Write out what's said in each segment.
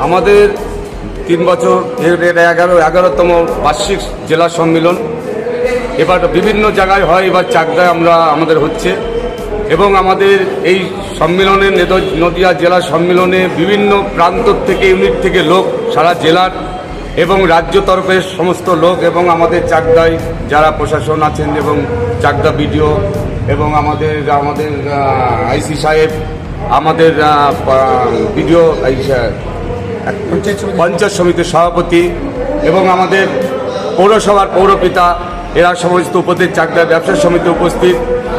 আমাদের তিন বছর এগারো, এগারোতম বার্ষিক জেলা সম্মেলন। এবার বিভিন্ন জায়গায় হয়, এবার চাকদায় আমরা, আমাদের হচ্ছে। এবং আমাদের এই সম্মেলনে নেদ- নদিয়া জেলা সম্মেলনে বিভিন্ন প্রান্ত থেকে, ইউনিট থেকে লোক, সারা জেলার এবং রাজ্য তরফের সমস্ত লোক এবং আমাদের চাকদায় যারা প্রশাসন আছেন এবং চাকদা বিডিও এবং আমাদের আমাদের আইসি সাহেব, আমাদের বিডিও পঞ্চায়েত সমিতির সভাপতি এবং আমাদের পৌরসভার পৌরপিতা, এরা সমস্ত উপস্থিত চাকদা ব্যবসা সমিতি উপস্থিত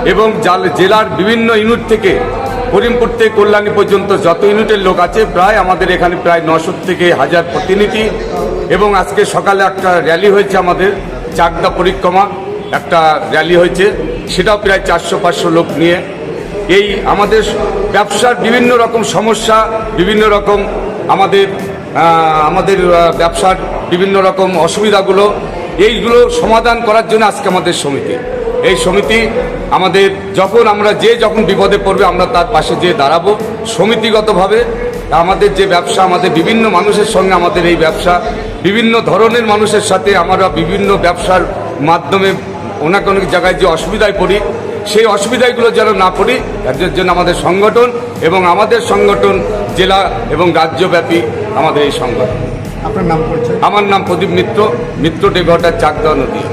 এবং জাল- জেলার বিভিন্ন ইউনিট থেকে করিমপুর থেকে কল্যাণী পর্যন্ত যত ইউনিটের লোক আছে, প্রায় আমাদের এখানে প্রায় নশো থেকে হাজার প্রতিনিধি এবং আজকে সকালে একটা র্যালি হয়েছে আমাদের, চাকদা পরিক্রমা একটা র্যালি হয়েছে, সেটাও প্রায় চারশো পাঁচশো লোক নিয়ে। এই আমাদের ব্যবসার বিভিন্ন রকম সমস্যা, বিভিন্ন রকম আমাদের আমাদের ব্যবসার বিভিন্ন রকম অসুবিধাগুলো, এইগুলো সমাধান করার জন্য আজকে আমাদের সমিতি। এই সমিতি আমাদের যখন আমরা যে যখন বিপদে পড়বে আমরা তার পাশে যেয়ে দাঁড়াবো। সমিতিগতভাবে আমাদের যে ব্যবসা, আমাদের বিভিন্ন মানুষের সঙ্গে আমাদের এই ব্যবসা, বিভিন্ন ধরনের মানুষের সাথে আমরা বিভিন্ন ব্যবসার মাধ্যমে অনেক অনেক জায়গায় যে অসুবিধায় পড়ি সেই অসুবিধাগুলো যেন না পড়ি এর জন্য আমাদের সংগঠন এবং আমাদের সংগঠন জেলা এবং রাজ্যব্যাপী আমাদের এই সংগঠন। আপনার নাম আমার নাম প্রদীপ মিত্র। মিত্র ডেঘটার চাকদা নদী।